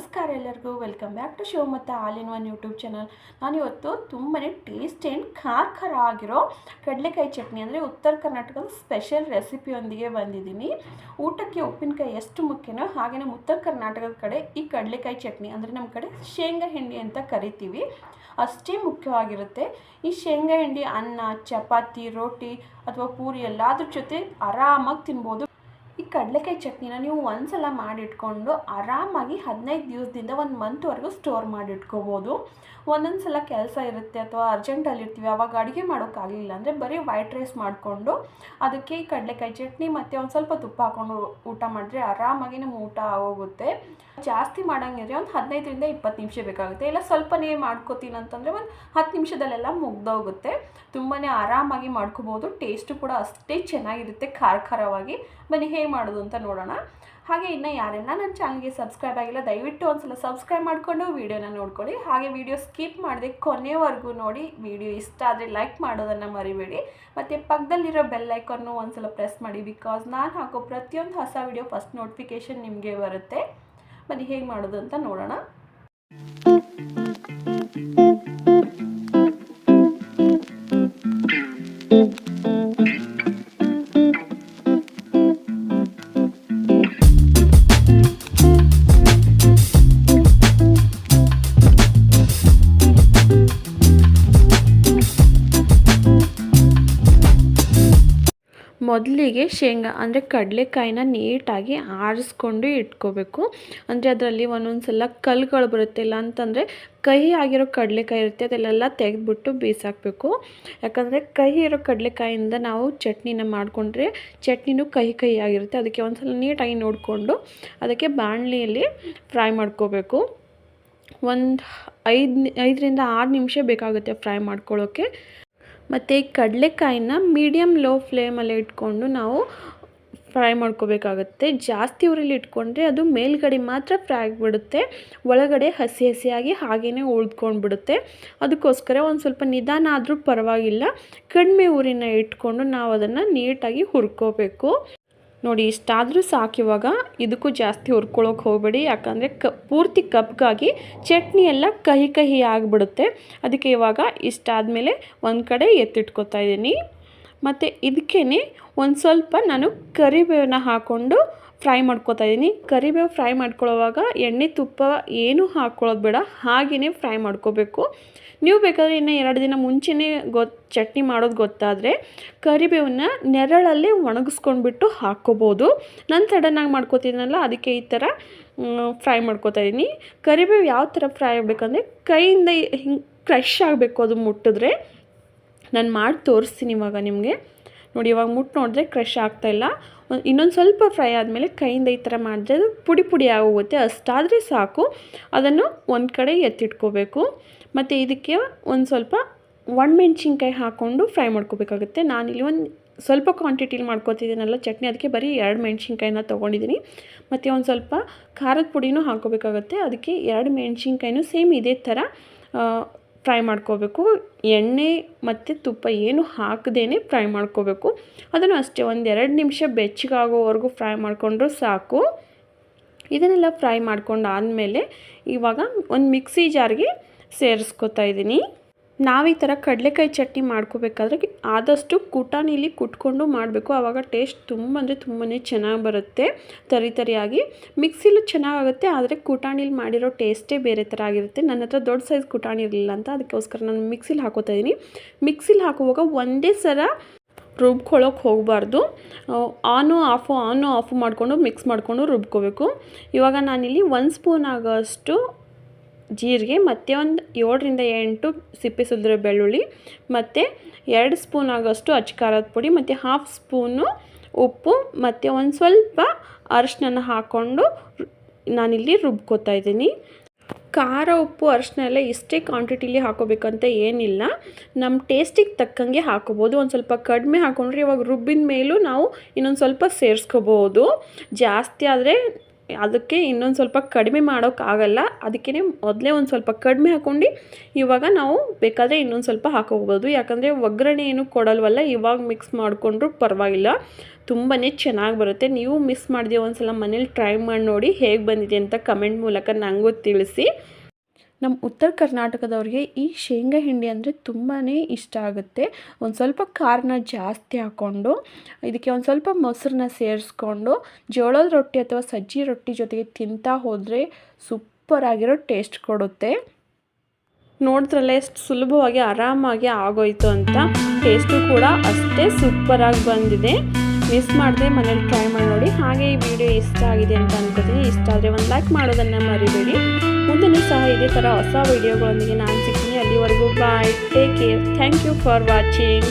ನಮಸ್ಕಾರ ಎಲ್ಲರಿಗೂ welcome back to show ಮತ್ತು all in one YouTube channel ನಾನಿವತ್ತು ತುಂಬಾ ಟೇಸ್ಟ್ ಆ್ಯಂಡ್ ಖಾರ ಖಾರ ಆಗಿರೋ ಕಡಲೆಕಾಯಿ ಚಟ್ನಿ ಅಂದರೆ ಉತ್ತರ ಕರ್ನಾಟಕದ ಸ್ಪೆಷಲ್ ರೆಸಿಪಿಯೊಂದಿಗೆ ಬಂದಿದ್ದೀನಿ. ಊಟಕ್ಕೆ ಉಪ್ಪಿನಕಾಯಿ ಎಷ್ಟು ಮುಖ್ಯನೋ ಹಾಗೆ ನಮ್ಮ ಉತ್ತರ ಕರ್ನಾಟಕದ ಕಡೆ ಈ ಕಡಲೆಕಾಯಿ ಚಟ್ನಿ ಅಂದರೆ ನಮ್ಮ ಕಡೆ ಶೇಂಗಾ ಹಿಂಡಿ ಅಂತ ಕರಿತೀವಿ. ಅಷ್ಟೇ ಮುಖ್ಯವಾಗಿರುತ್ತೆ. ಈ ಶೇಂಗಾ ಹಿಂಡಿ, ಅನ್ನ, ಚಪಾತಿ, ರೋಟಿ ಅಥವಾ ಪೂರಿ ಎಲ್ಲದ್ರ ಜೊತೆ ಆರಾಮಾಗಿ ತಿನ್ಬೋದು. ಕಡಲೆಕಾಯಿ ಚಟ್ನಿನ ನೀವು ಒಂದ್ಸಲ ಮಾಡಿಟ್ಕೊಂಡು ಆರಾಮಾಗಿ ಹದಿನೈದು ದಿವಸದಿಂದ ಒಂದು ಮಂತ್ವರೆಗೂ ಸ್ಟೋರ್ ಮಾಡಿಟ್ಕೋಬೋದು. ಒಂದೊಂದು ಸಲ ಕೆಲಸ ಇರುತ್ತೆ ಅಥವಾ ಅರ್ಜೆಂಟಲ್ಲಿ ಇರ್ತೀವಿ, ಅವಾಗ ಅಡುಗೆ ಮಾಡೋಕ್ಕಾಗಲಿಲ್ಲ ಅಂದರೆ ಬರೀ ವೈಟ್ ರೈಸ್ ಮಾಡಿಕೊಂಡು ಅದಕ್ಕೆ ಕಡಲೆಕಾಯಿ ಚಟ್ನಿ ಮತ್ತು ಒಂದು ಸ್ವಲ್ಪ ತುಪ್ಪ ಹಾಕ್ಕೊಂಡು ಊಟ ಮಾಡಿದ್ರೆ ಆರಾಮಾಗಿ ನಮ್ಮ ಊಟ ಆಗೋಗುತ್ತೆ. ಜಾಸ್ತಿ ಮಾಡೋಂಗಿದ್ರೆ ಒಂದು ಹದಿನೈದರಿಂದ ಇಪ್ಪತ್ತು ನಿಮಿಷ ಬೇಕಾಗುತ್ತೆ. ಇಲ್ಲ ಸ್ವಲ್ಪನೇ ಮಾಡ್ಕೋತೀನಿ ಅಂತಂದರೆ ಒಂದು ಹತ್ತು ನಿಮಿಷದಲ್ಲೆಲ್ಲ ಮುಗ್ದೋಗುತ್ತೆ. ತುಂಬಾ ಆರಾಮಾಗಿ ಮಾಡ್ಕೋಬೋದು. ಟೇಸ್ಟು ಕೂಡ ಅಷ್ಟೇ ಚೆನ್ನಾಗಿರುತ್ತೆ ಖಾರ ಖಾರವಾಗಿ ಬನ್ನಿ ಹೇಗೆ ಮಾಡೋದು ಅಂತ ನೋಡೋಣ. ಹಾಗೆ ಇನ್ನು ಯಾರೆಲ್ಲ ನನ್ನ ಚಾನಲ್ಗೆ ಸಬ್ಸ್ಕ್ರೈಬ್ ಆಗಿಲ್ಲ, ದಯವಿಟ್ಟು ಒಂದ್ಸಲ ಸಬ್ಸ್ಕ್ರೈಬ್ ಮಾಡಿಕೊಂಡು ವೀಡಿಯೋನ ನೋಡ್ಕೊಳ್ಳಿ. ಹಾಗೆ ವೀಡಿಯೋ ಸ್ಕಿಪ್ ಮಾಡದೆ ಕೊನೆವರೆಗೂ ನೋಡಿ. ವೀಡಿಯೋ ಇಷ್ಟ ಆದರೆ ಲೈಕ್ ಮಾಡೋದನ್ನು ಮರಿಬೇಡಿ. ಮತ್ತು ಪಕ್ಕದಲ್ಲಿರೋ ಬೆಲ್ ಒಂದು ಒಂದ್ಸಲ ಪ್ರೆಸ್ ಮಾಡಿ ಬಿಕಾಸ್ ನಾನು ಹಾಕೋ ಪ್ರತಿಯೊಂದು ಹೊಸ ವೀಡಿಯೋ ಫಸ್ಟ್ ನೋಟಿಫಿಕೇಷನ್ ನಿಮಗೆ ಬರುತ್ತೆ. ಬನ್ನಿ ಹೇಗೆ ಮಾಡೋದು ಅಂತ ನೋಡೋಣ. ಮೊದಲಿಗೆ ಶೇಂಗಾ, ಅಂದರೆ ಕಡಲೆಕಾಯಿನ ನೀಟಾಗಿ ಆರಿಸ್ಕೊಂಡು ಇಟ್ಕೋಬೇಕು. ಅಂದರೆ ಅದರಲ್ಲಿ ಒಂದೊಂದು ಸಲ ಕಲ್ಲುಗಳು ಬರುತ್ತೆ ಇಲ್ಲ ಅಂತಂದರೆ ಕಹಿ ಆಗಿರೋ ಕಡಲೆಕಾಯಿ ಇರುತ್ತೆ, ಅದೆಲ್ಲ ತೆಗೆದ್ಬಿಟ್ಟು ಬೀಸಾಕಬೇಕು. ಯಾಕಂದರೆ ಕಹಿ ಇರೋ ಕಡಲೆಕಾಯಿಂದ ನಾವು ಚಟ್ನಿನ ಮಾಡಿಕೊಂಡ್ರೆ ಚಟ್ನಿನೂ ಕಹಿ ಕಹಿ ಆಗಿರುತ್ತೆ. ಅದಕ್ಕೆ ಒಂದು ಸಲ ನೀಟಾಗಿ ನೋಡಿಕೊಂಡು ಅದಕ್ಕೆ ಬಾಣಲಿಯಲ್ಲಿ ಫ್ರೈ ಮಾಡ್ಕೋಬೇಕು. ಒಂದು ಐದು ಐದರಿಂದ ಆರು ನಿಮಿಷ ಬೇಕಾಗುತ್ತೆ ಫ್ರೈ ಮಾಡ್ಕೊಳ್ಳೋಕ್ಕೆ ಮತ್ತು ಕಡಲೆಕಾಯಿನ ಮೀಡಿಯಮ್ ಲೋ ಫ್ಲೇಮಲ್ಲಿ ಇಟ್ಕೊಂಡು ನಾವು ಫ್ರೈ ಮಾಡ್ಕೋಬೇಕಾಗತ್ತೆ. ಜಾಸ್ತಿ ಉರಿಲಿ ಇಟ್ಕೊಂಡ್ರೆ ಅದು ಮೇಲ್ಗಡೆ ಮಾತ್ರ ಫ್ರೈ ಆಗಿಬಿಡುತ್ತೆ. ಒಳಗಡೆ ಹಸಿ ಹಸಿಯಾಗಿ ಹಾಗೇ ಉಳ್ದ್ಕೊಂಡ್ಬಿಡುತ್ತೆ. ಅದಕ್ಕೋಸ್ಕರ ಒಂದು ಸ್ವಲ್ಪ ನಿಧಾನ ಆದರೂ ಪರವಾಗಿಲ್ಲ. ಕಡಿಮೆ ಊರಿನ ಇಟ್ಕೊಂಡು ನಾವು ಅದನ್ನು ನೀಟಾಗಿ ಹುರ್ಕೋಬೇಕು. ನೋಡಿ, ಇಷ್ಟಾದರೂ ಸಾಕಿವಾಗ ಇದಕ್ಕೂ ಜಾಸ್ತಿ ಹುರ್ಕೊಳ್ಳೋಕೆ ಹೋಗಬೇಡಿ. ಯಾಕಂದರೆ ಕ, ಪೂರ್ತಿ ಕಪ್ಗಾಗಿ ಚಟ್ನಿ ಎಲ್ಲ ಕಹಿ ಕಹಿ ಆಗಿಬಿಡುತ್ತೆ. ಅದಕ್ಕೆ ಇವಾಗ ಇಷ್ಟಾದಮೇಲೆ ಒಂದು ಕಡೆ ಎತ್ತಿಟ್ಕೊತಾ ಇದ್ದೀನಿ. ಮತ್ತು ಇದಕ್ಕೇ ಒಂದು ಸ್ವಲ್ಪ ನಾನು ಕರಿಬೇವನ್ನ ಹಾಕ್ಕೊಂಡು ಫ್ರೈ ಮಾಡ್ಕೊತಾ ಇದ್ದೀನಿ ಕರಿಬೇವು ಫ್ರೈ ಮಾಡ್ಕೊಳ್ಳೋವಾಗ ಎಣ್ಣೆ, ತುಪ್ಪ ಏನೂ ಹಾಕ್ಕೊಳ್ಳೋದು ಬೇಡ. ಹಾಗೆಯೇ ಫ್ರೈ ಮಾಡ್ಕೋಬೇಕು. ನೀವು ಬೇಕಾದರೆ ಇನ್ನು ಎರಡು ದಿನ ಮುಂಚೆನೇ ಗೊತ್ತು ಚಟ್ನಿ ಮಾಡೋದು ಗೊತ್ತಾದರೆ ಕರಿಬೇವನ್ನ ನೆರಳಲ್ಲಿ ಒಣಗಿಸ್ಕೊಂಡ್ಬಿಟ್ಟು ಹಾಕ್ಕೋಬೋದು. ನಾನು ಸಡನ್ನಾಗಿ ಮಾಡ್ಕೋತೀನಲ್ಲ ಅದಕ್ಕೆ ಈ ಥರ ಫ್ರೈ ಮಾಡ್ಕೋತಾ ಇದ್ದೀನಿ ಕರಿಬೇವು ಯಾವ ಥರ ಫ್ರೈ ಆಗಬೇಕಂದ್ರೆ ಕೈಯಿಂದ ಹಿಂಗೆ ಕ್ರಶ್ ಆಗಬೇಕು ಅದು ಮುಟ್ಟಿದ್ರೆ. ನಾನು ಮಾಡಿ ತೋರಿಸ್ತೀನಿ ಇವಾಗ ನಿಮಗೆ. ನೋಡಿ, ಇವಾಗ ಮುಟ್ಟು ನೋಡಿದ್ರೆ ಕ್ರಶ್ ಆಗ್ತಾಯಿಲ್ಲ ಇನ್ನೊಂದು ಸ್ವಲ್ಪ ಫ್ರೈ ಆದಮೇಲೆ ಕೈಯಿಂದ ಈ ಥರ ಮಾಡಿದ್ರೆ ಅದು ಪುಡಿ ಪುಡಿ ಆಗೋಗುತ್ತೆ. ಅಷ್ಟಾದರೆ ಸಾಕು. ಅದನ್ನು ಒಂದು ಕಡೆ ಎತ್ತಿಟ್ಕೋಬೇಕು. ಮತ್ತು ಇದಕ್ಕೆ ಒಂದು ಸ್ವಲ್ಪ ಒಣಮೆಣ್ಸಿನ್ಕಾಯಿ ಹಾಕ್ಕೊಂಡು ಫ್ರೈ ಮಾಡ್ಕೋಬೇಕಾಗುತ್ತೆ. ನಾನಿಲ್ಲಿ ಒಂದು ಸ್ವಲ್ಪ ಕ್ವಾಂಟಿಟಿಲಿ ಮಾಡ್ಕೋತಿದ್ದೀನಲ್ಲ ಚಟ್ನಿ, ಅದಕ್ಕೆ ಬರೀ ಎರಡು ಮೆಣ್ಸಿನ್ಕಾಯಿನ ತೊಗೊಂಡಿದ್ದೀನಿ. ಮತ್ತು ಒಂದು ಸ್ವಲ್ಪ ಖಾರದ ಪುಡಿನೂ ಹಾಕೋಬೇಕಾಗುತ್ತೆ. ಅದಕ್ಕೆ ಎರಡು ಮೆಣಸಿನ್ಕಾಯಿನೂ ಸೇಮ್ ಇದೇ ಥರ ಫ್ರೈ ಮಾಡ್ಕೋಬೇಕು. ಎಣ್ಣೆ ಮತ್ತು ತುಪ್ಪ ಏನು ಹಾಕದೇ ಫ್ರೈ ಮಾಡ್ಕೋಬೇಕು. ಅದನ್ನು ಅಷ್ಟೇ ಒಂದು ಎರಡು ನಿಮಿಷ ಬೆಚ್ಚಗಾಗೋವರೆಗೂ ಫ್ರೈ ಮಾಡಿಕೊಂಡ್ರು ಸಾಕು. ಇದನ್ನೆಲ್ಲ ಫ್ರೈ ಮಾಡ್ಕೊಂಡು ಆದಮೇಲೆ ಇವಾಗ ಒಂದು ಮಿಕ್ಸಿ ಜಾರ್ಗೆ ಸೇರಿಸ್ಕೊತಾ ಇದ್ದೀನಿ. ನಾವು ಈ ಥರ ಕಡಲೆಕಾಯಿ ಚಟ್ನಿ ಮಾಡ್ಕೋಬೇಕಾದ್ರೆ ಆದಷ್ಟು ಕುಟಾಣಿಲಿ ಕುಟ್ಕೊಂಡು ಮಾಡಬೇಕು. ಆವಾಗ ಟೇಸ್ಟ್ ತುಂಬ ಅಂದರೆ ತುಂಬಾ ಚೆನ್ನಾಗಿ ಬರುತ್ತೆ. ತರಿ ತರಿಯಾಗಿ. ಮಿಕ್ಸಿಲು ಚೆನ್ನಾಗಾಗುತ್ತೆ, ಆದರೆ ಕುಟಾಣಿಲಿ ಮಾಡಿರೋ ಟೇಸ್ಟೇ ಬೇರೆ ಥರ ಆಗಿರುತ್ತೆ. ನನ್ನ ಹತ್ರ ದೊಡ್ಡ ಸೈಜ್ ಕುಟಾಣಿ ಇರಲಿಲ್ಲ ಅಂತ, ಅದಕ್ಕೋಸ್ಕರ ನಾನು ಮಿಕ್ಸಿಲಿ ಹಾಕೋತಾ ಇದ್ದೀನಿ ಮಿಕ್ಸಿಲಿ ಹಾಕುವಾಗ ಒಂದೇ ಸಲ ರುಬ್ಕೊಳ್ಳೋಕೆ ಹೋಗಬಾರ್ದು. ಆನು ಆಫು ಆನು ಆಫು ಮಾಡಿಕೊಂಡು ಮಿಕ್ಸ್ ಮಾಡಿಕೊಂಡು ರುಬ್ಕೋಬೇಕು. ಇವಾಗ ನಾನಿಲ್ಲಿ ಒಂದು ಸ್ಪೂನ್ ಆಗೋಷ್ಟು ಜೀರಿಗೆ, ಮತ್ತು ಒಂದು ಏಳರಿಂದ ಎಂಟು ಸಿಪ್ಪೆ ಸುಲಿದಿರೋ ಬೆಳ್ಳುಳ್ಳಿ, ಮತ್ತು ಎರಡು ಸ್ಪೂನ್ ಆಗೋಷ್ಟು ಅಚ್ಚ ಖಾರದ ಪುಡಿ, ಮತ್ತು ಹಾಫ್ ಸ್ಪೂನು ಉಪ್ಪು, ಮತ್ತು ಒಂದು ಸ್ವಲ್ಪ ಅರಿಶಿನ ಹಾಕ್ಕೊಂಡು ನಾನಿಲ್ಲಿ ರುಬ್ಕೋತಾ ಇದ್ದೀನಿ. ಖಾರ, ಉಪ್ಪು ಅರಿಶಿನ ಎಲ್ಲ ಇಷ್ಟೇ ಕ್ವಾಂಟಿಟಿಲಿ ಹಾಕೋಬೇಕಂತ ಏನಿಲ್ಲ. ನಮ್ಮ ಟೇಸ್ಟಿಗೆ ತಕ್ಕಂಗೆ ಹಾಕೋಬೋದು. ಒಂದು ಸ್ವಲ್ಪ ಕಡಿಮೆ ಹಾಕೊಂಡ್ರೆ ಇವಾಗ ರುಬ್ಬಿದ ಮೇಲೂ ನಾವು ಇನ್ನೊಂದು ಸ್ವಲ್ಪ ಸೇರಿಸ್ಕೋಬೋದು. ಜಾಸ್ತಿ ಆದರೆ ಅದಕ್ಕೆ ಇನ್ನೊಂದು ಸ್ವಲ್ಪ ಕಡಿಮೆ ಮಾಡೋಕ್ಕಾಗಲ್ಲ. ಅದಕ್ಕೇ ಮೊದಲೇ ಒಂದು ಸ್ವಲ್ಪ ಕಡಿಮೆ ಹಾಕ್ಕೊಂಡು ಇವಾಗ ನಾವು ಬೇಕಾದರೆ ಇನ್ನೊಂದು ಸ್ವಲ್ಪ ಹಾಕೋಬೋದು. ಯಾಕಂದರೆ ಒಗ್ಗರಣೆ ಏನು ಕೊಡಲ್ವಲ್ಲ, ಇವಾಗ ಮಿಕ್ಸ್ ಮಾಡಿಕೊಂಡ್ರು ಪರವಾಗಿಲ್ಲ. ತುಂಬಾ ಚೆನ್ನಾಗಿ ಬರುತ್ತೆ. ನೀವು ಮಿಸ್ ಮಾಡಿದೆ ಒಂದು ಸಲ ಮನೇಲಿ ಟ್ರೈ ಮಾಡಿ ನೋಡಿ ಹೇಗೆ ಬಂದಿದೆ ಅಂತ ಕಮೆಂಟ್ ಮೂಲಕ ನನಗೂ ತಿಳಿಸಿ. ನಮ್ಮ ಉತ್ತರ ಕರ್ನಾಟಕದವ್ರಿಗೆ ಈ ಶೇಂಗಾ ಹಿಂಡಿ ಅಂದರೆ ತುಂಬಾ ಇಷ್ಟ ಆಗುತ್ತೆ. ಒಂದು ಸ್ವಲ್ಪ ಖಾರನ ಜಾಸ್ತಿ ಹಾಕ್ಕೊಂಡು ಇದಕ್ಕೆ ಒಂದು ಸ್ವಲ್ಪ ಮೊಸರನ್ನ ಸೇರಿಸ್ಕೊಂಡು, ಜೋಳದ ರೊಟ್ಟಿ ಅಥವಾ ಸಜ್ಜಿ ರೊಟ್ಟಿ ಜೊತೆಗೆ ತಿಂತಾ ಹೋದರೆ ಸೂಪರ್ ಆಗಿರೋ ಟೇಸ್ಟ್ ಕೊಡುತ್ತೆ. ನೋಡಿದ್ರಲ್ಲ ಎಷ್ಟು ಸುಲಭವಾಗಿ ಆರಾಮಾಗಿ ಆಗೋಯ್ತು ಅಂತ. ಟೇಸ್ಟು ಕೂಡ ಅಷ್ಟೇ ಸೂಪರಾಗಿ ಬಂದಿದೆ. ಮಿಸ್ ಮಾಡದೆ ಮನೇಲಿ ಟ್ರೈ ಮಾಡಿ ನೋಡಿ. ಹಾಗೆ ಈ ವಿಡಿಯೋ ಇಷ್ಟ ಆಗಿದೆ ಅಂತ ಅನ್ಕೋತೀನಿ. ಇಷ್ಟ ಆದರೆ ಒಂದು ಲೈಕ್ ಮಾಡೋದನ್ನು ಮರಿಬೇಡಿ. ಮುಂದೆನೂ ಸಹ ಇದೇ ಥರ ಹೊಸ ವಿಡಿಯೋಗಳೊಂದಿಗೆ ನಾನು ಸಿಗ್ತೀನಿ. ಅಲ್ಲಿವರೆಗೂ bye take care thank you for watching